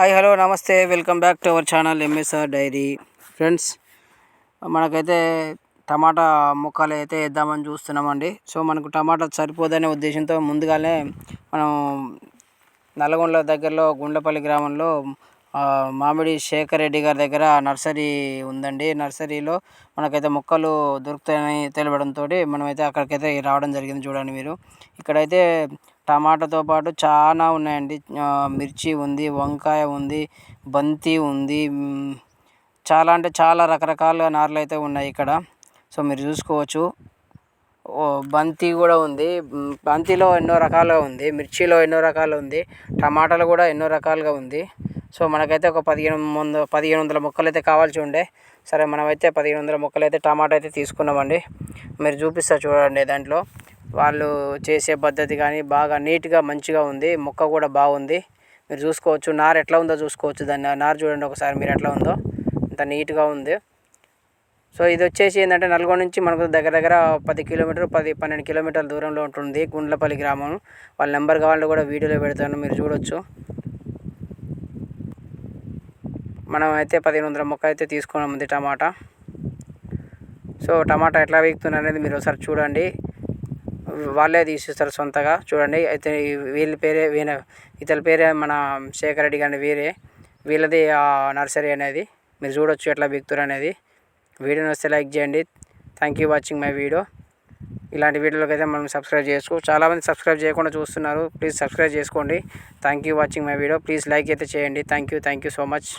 Hi hello నమస్తే. Welcome back to our channel MSR diary. Friends మనకైతే టమాటా మొక్కలు అయితే వేద్దామని చూస్తున్నామండి. సో మనకు టమాటా సరిపోదనే ఉద్దేశంతో ముందుగానే మనం నల్గొండ దగ్గరలో గుండ్లపల్లి గ్రామంలో మామిడి శేఖర్ రెడ్డి గారి దగ్గర నర్సరీ ఉందండి. నర్సరీలో మనకైతే మొక్కలు దొరుకుతాయని తెలవడంతో మనమైతే అక్కడికైతే రావడం జరిగింది చూడండి మీరు. ఇక్కడైతే టమాటాతో పాటు చాలా ఉన్నాయండి. మిర్చి ఉంది వంకాయ ఉంది బంతి ఉంది చాలా అంటే చాలా రకరకాల నార్లు అయితే ఉన్నాయి ఇక్కడ. సో మీరు చూసుకోవచ్చు. ఓ బంతి కూడా ఉంది. బంతిలో ఎన్నో రకాలుగా ఉంది. మిర్చిలో ఎన్నో రకాలు ఉంది. టమాటాలు కూడా ఎన్నో రకాలుగా ఉంది. సో మనకైతే ఒక పదిహేను వంద పదిహేను వందల మొక్కలు అయితే కావాల్సి ఉండే సరే మనమైతే పదిహేను వందల మొక్కలు అయితే టమాటా అయితే తీసుకున్నామండి. మీరు చూపిస్తారు చూడండి దాంట్లో. వాళ్ళు చేసే పద్ధతి కానీ బాగా నీట్గా మంచిగా ఉంది. మొక్క కూడా బాగుంది. మీరు చూసుకోవచ్చు. నారు ఎట్లా ఉందో చూసుకోవచ్చు. దాన్ని ఆ నారు చూడండి ఒకసారి మీరు ఎట్లా ఉందో. అంత నీట్గా ఉంది. సో ఇది వచ్చేసి ఏంటంటే నల్గొండ నుంచి మనకు దగ్గర దగ్గర పది కిలోమీటర్ పది పన్నెండు కిలోమీటర్ల దూరంలో ఉంటుంది గుండ్లపల్లి గ్రామం. వాళ్ళ నెంబర్ కావాలంటే కూడా వీడియోలో పెడతాను. మీరు చూడొచ్చు. మనం అయితే పదిహేను వందల మొక్క అయితే తీసుకున్నాం ఉంది టమాటా. సో టమాటా ఎట్లా వీక్తుంది అనేది మీరు ఒకసారి చూడండి. వాళ్ళే తీసిస్తారు సొంతగా. చూడండి అయితే వీళ్ళ పేరే వీణ ఇతని పేరే మన శేఖర్ రెడ్డి గారి వీరే. వీళ్ళది నర్సరీ అనేది. మీరు చూడొచ్చు ఎట్లా బిక్తురు అనేది. వీడియోని వస్తే లైక్ చేయండి. Thank you watching my video. ఇలాంటి వీడియోలకి అయితే మనం సబ్స్క్రైబ్ చేసుకో చాలామంది సబ్స్క్రైబ్ చేయకుండా చూస్తున్నారు. ప్లీజ్ సబ్స్క్రైబ్ చేసుకోండి. Thank you watching my video. Please like అయితే చేయండి. Thank you thank you so much.